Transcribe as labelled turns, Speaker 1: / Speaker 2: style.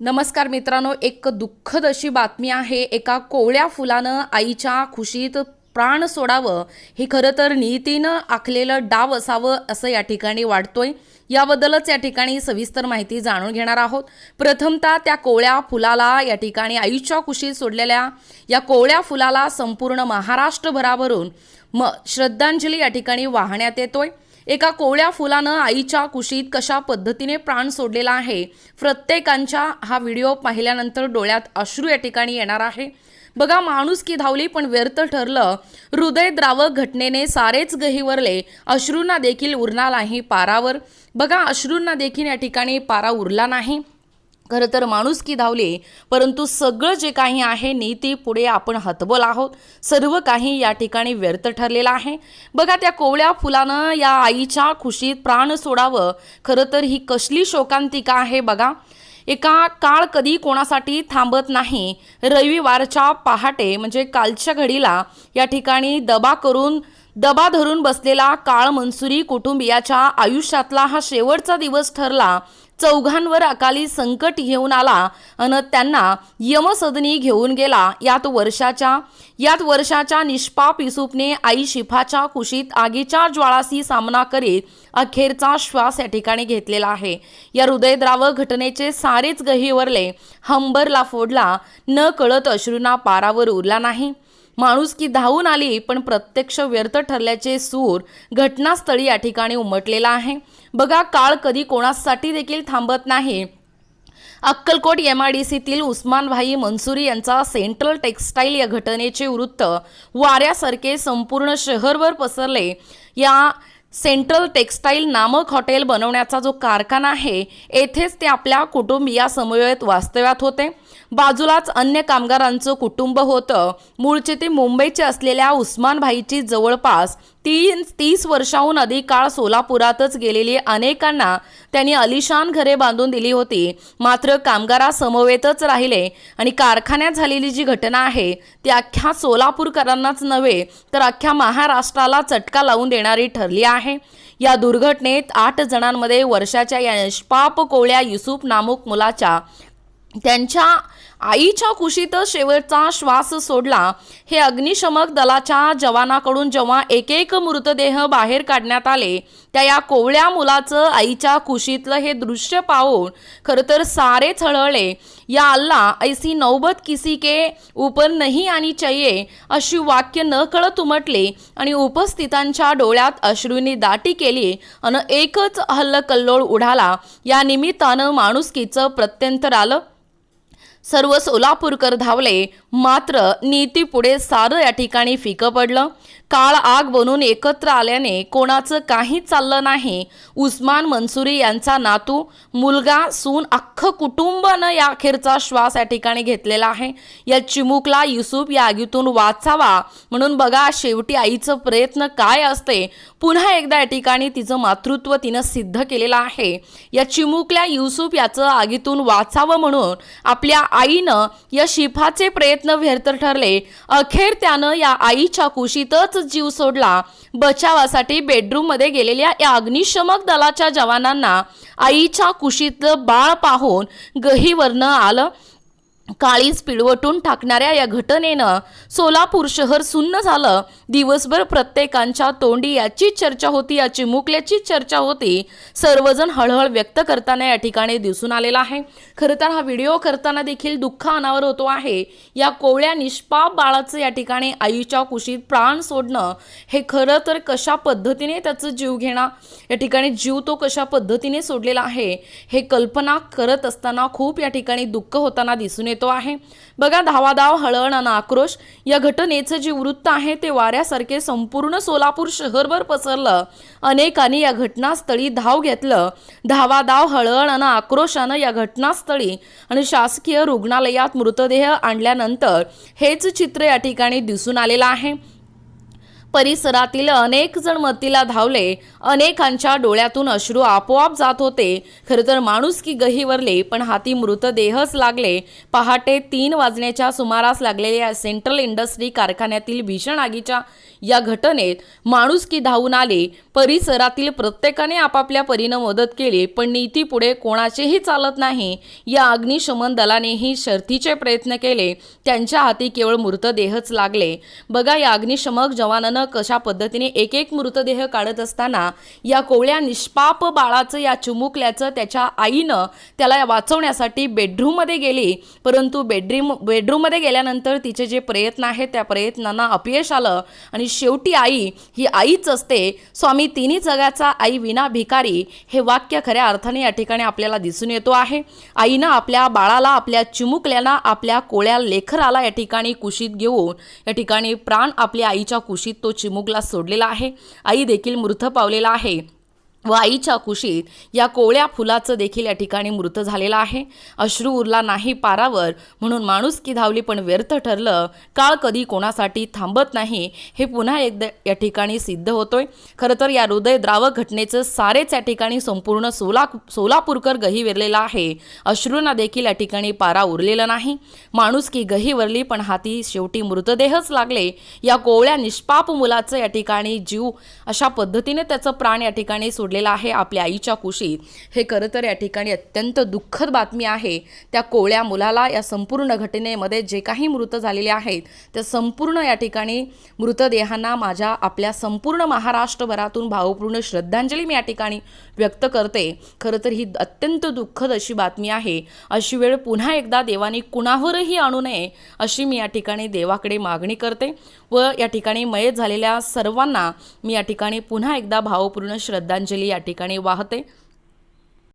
Speaker 1: नमस्कार मित्रांनो एक दुःखद अशी बातमी आहे. एका कोवळ्या फुलानं आईच्या खुशीत प्राण सोडावं हे खरं तर नियतीनं आखलेलं डाव असावं असं या ठिकाणी वाटतोय याबद्दलच या ठिकाणी सविस्तर माहिती जाणून घेणार आहोत. प्रथमतः त्या कोवळ्या फुलाला या ठिकाणी आईच्या खुशीत सोडलेल्या या कोवळ्या फुलाला संपूर्ण महाराष्ट्रभरावरून म श्रद्धांजली या ठिकाणी वाहण्यात येतोय. एका कोवळ्या फुलानं आईच्या कुशीत कशा पद्धतीने प्राण सोडलेला आहे? प्रत्येकांच्या हा व्हिडिओ पाहिल्यानंतर डोळ्यात अश्रू या ठिकाणी येणार आहे. बघा माणूस की धावली पण व्यर्थ ठरलं. हृदयद्रावक घटनेने सारेच गहिवरले अश्रूंना देखील उरला नाही पारावर. बघा अश्रूंना देखील या ठिकाणी पारा उरला नाही. खरं तर माणूस की धावली परंतु सगळं जे काही आहे नीती पुढे आपण हतबल आहोत. सर्व काही या ठिकाणी व्यर्थ ठरलेलं आहे. बघा त्या कोवळ्या फुलानं या आईच्या खुशीत प्राण सोडावं. खरं तर ही कसली शोकांतिका आहे बघा. एका काळ कधी कोणासाठी थांबत नाही. रविवारच्या पहाटे म्हणजे कालच्या घडीला या ठिकाणी दबा करून दबा धरून बसलेला काळ मनसुरी कुटुंबियाच्या आयुष्यातला हा शेवटचा दिवस ठरला. चौघांवर अकाली संकट घेऊन आला अन त्यांना यमसदनी घेऊन गेला. यात वर्षाच्या यात वर्षाच्या निष्पाप युसुफने आई शिफाच्या कुशीत आगीच्या ज्वाळाशी सामना करीत अखेरचा श्वास या ठिकाणी घेतलेला आहे. या हृदयद्राव घटनेचे सारेच गहिवरले हंबरला फोडला न कळत अश्रूंना पारावर उरला नाही. माणूस की धावून आली पण प्रत्यक्ष व्यर्थ ठरल्याचे सूर घटनास्थळी या ठिकाणी उमटलेला आहे. बघा काळ कधी कोणासाठी देखील थांबत नाही. अक्कलकोट एम आय डी सीतील उस्मानभाई मनसुरी यांचा सेंट्रल टेक्स्टाईल या घटनेचे वृत्त वाऱ्यासारखे संपूर्ण शहरभर पसरले. या सेंट्रल टेक्स्टाईल नामक हॉटेल बनवण्याचा जो कारखाना आहे येथेच ते आपल्या कुटुंबियासमवेत वास्तव्यात होते. बाजूलाच अन्य कामगारांचं कुटुंब होतं. मूळचे ते मुंबईचे असलेल्या उस्मानभाईची जवळपास तीन तीस वर्षाहून अधिक काळ सोलापुरातच गेलेली अनेकांना त्यांनी अलिशान घरे बांधून दिली होती. मात्र कामगारासमवेतच राहिले आणि कारखान्यात झालेली जी घटना आहे ती अख्ख्या सोलापूरकरांनाच नव्हे तर अख्ख्या महाराष्ट्राला चटका लावून देणारी ठरली आहे. या दुर्घटनेत आठ जणांमध्ये वर्षाच्या या निष्पाप कोवळ्या युसुफ नामुक मुलाच्या त्यांच्या आईच्या कुशीतच शेवटचा श्वास सोडला. हे अग्निशमक दलाच्या जवानाकडून जेव्हा एक एक मृतदेह बाहेर काढण्यात आले त्या या कोवळ्या मुलाचं आईच्या कुशीतलं हे दृश्य पाहून खरं तर सारे छळवळे या अल्ला ऐसी नौबत किसी के ऊपर नाही आणि चये अशी वाक्य न कळत उमटले आणि उपस्थितांच्या डोळ्यात अश्रूंनी दाटी केली आणि एकच हल्लकल्लोळ उडाला. या निमित्तानं माणुसकीचं प्रत्यंतर आलं. सर्व सोलापूरकर धावले. मात्र नीती पुढे सारं या ठिकाणी फिकं पडलं. काळ आग बनून एकत्र आल्याने कोणाचं काहीच चाललं नाही. उस्मान मनसुरी यांचा नातू मुलगा सून अख्खं कुटुंबानं या अखेरचा श्वास या ठिकाणी घेतलेला आहे. या चिमुकला युसुफ या आगीतून वाचावा म्हणून बघा शेवटी आईचं प्रयत्न काय असते? पुन्हा एकदा या ठिकाणी तिचं मातृत्व तिनं सिद्ध केलेलं आहे. या चिमुकल्या युसुफ याचं आगीतून वाचावं म्हणून आपल्या आईनं या शिफाचे प्रयत्न व्यर्थ ठरले. अखेर त्यानं या आईच्या कुशीतच जीव सोडला. बचावासाठी बेडरूममध्ये गेलेल्या या अग्निशमक दलाच्या जवानांना आईच्या कुशीतलं बाळ पाहून गहीवरनं आलं. काळीच पिळवटून टाकणाऱ्या या घटनेनं सोलापूर शहर सुन्न झालं. दिवसभर प्रत्येकांच्या तोंडी याचीच चर्चा होती या चिमुकल्याचीच चर्चा होती. सर्वजण हळहळ व्यक्त करताना या ठिकाणी दिसून आलेला आहे. खरं तर हा व्हिडिओ करताना देखील दुःख अनावर होतो आहे. या कोवळ्या निष्पाप बाळाचं या ठिकाणी आईच्या कुशीत प्राण सोडणं हे खरं तर कशा पद्धतीने त्याचं जीव घेणं या ठिकाणी जीव तो कशा पद्धतीने सोडलेला आहे हे कल्पना करत असताना खूप या ठिकाणी दुःख होताना दिसून येतो आहे. बघा धावाधाव हळण आणि आक्रोश या घटनेचं जे वृत्त आहे ते वाऱ्यासारखे संपूर्ण सोलापूर शहरभर पसरलं. अनेकांनी या घटनास्थळी धाव घेतलं. धावाधाव हळण आणि आक्रोशानं या घटनास्थळी आणि शासकीय रुग्णालयात मृतदेह आणल्यानंतर हेच चित्र या ठिकाणी दिसून आलेलं आहे. परिसरातील अनेक जण मतीला धावले. अनेकांच्या डोळ्यातून अश्रू आपोआप जात होते. खरं तर माणूस की गहीवरले पण हाती मृतदेहच लागले. पहाटे तीन वाजण्याच्या सुमारास लागलेल्या सेंट्रल इंडस्ट्री कारखान्यातील भीषण आगीच्या या घटनेत माणूस की धावून आले. परिसरातील प्रत्येकाने आपापल्या परीनं मदत केली पण नीती पुढे कोणाचेही चालत नाही. या अग्निशमन दलानेही शर्थीचे प्रयत्न केले. त्यांच्या हाती केवळ मृतदेहच लागले. बघा या अग्निशमक जवानानं कशा पद्धतीने एक एक मृतदेह काढत असताना या कोवळ्या निष्पाप बाळाचं या चुमुकल्याचं त्याच्या आईनं त्याला वाचवण्यासाठी बेडरूममध्ये गेली. परंतु बेडरूम बेडरूममध्ये गेल्यानंतर तिचे जे प्रयत्न आहेत त्या प्रयत्नांना अपयश आलं आणि शेवटी आई ही आईच असते. स्वामी तिन्ही जगाचा आई विना भिकारी हे वाक्य खऱ्या अर्थाने या ठिकाणी आपल्याला दिसून येतो आहे. आईनं आपल्या बाळाला आपल्या चिमुकल्याला आपल्या कोळ्या लेखराला या ठिकाणी कुशीत घेऊन या ठिकाणी प्राण आपल्या आईच्या कुशीत तो चिमुकला सोडलेला आहे. आई देखील मृत पावलेला आहे. व आईच्या कुशीत या कोवळ्या फुलाचं देखील या ठिकाणी मृत झालेलं आहे. अश्रू उरला नाही पारावर म्हणून माणूस की धावली पण व्यर्थ ठरलं. काळ कधी कोणासाठी थांबत नाही हे पुन्हा एकदा या ठिकाणी सिद्ध होतोय. खरं तर या हृदयद्रावक घटनेचं सारेच या ठिकाणी संपूर्ण सोला सोलापूरकर गही विरलेला आहे. अश्रूंना देखील या ठिकाणी पारा उरलेला नाही. माणूस की गही वरली पण हाती शेवटी मृतदेहच लागले. या कोवळ्या निष्पाप मुलाचं या ठिकाणी जीव अशा पद्धतीने त्याचं प्राण या ठिकाणी सोडलेला आहे आपल्या आईच्या कुशीत. हे खरं तर या ठिकाणी अत्यंत दुःखद बातमी आहे. त्या कोवळ्या मुलाला या संपूर्ण घटनेमध्ये जे काही मृत झालेले आहेत त्या संपूर्ण या ठिकाणी मृतदेहांना माझ्या आपल्या संपूर्ण महाराष्ट्रभरातून भावपूर्ण श्रद्धांजली मी या ठिकाणी व्यक्त करते. खरं तर ही अत्यंत दुःखद अशी बातमी आहे. अशी वेळ पुन्हा एकदा देवाने कुणावरही आणू नये अशी मी या ठिकाणी देवाकडे मागणी करते व या ठिकाणी मयत झालेल्या सर्वांना मी या ठिकाणी पुन्हा एकदा भावपूर्ण श्रद्धांजली या ठिकाणी वाहते.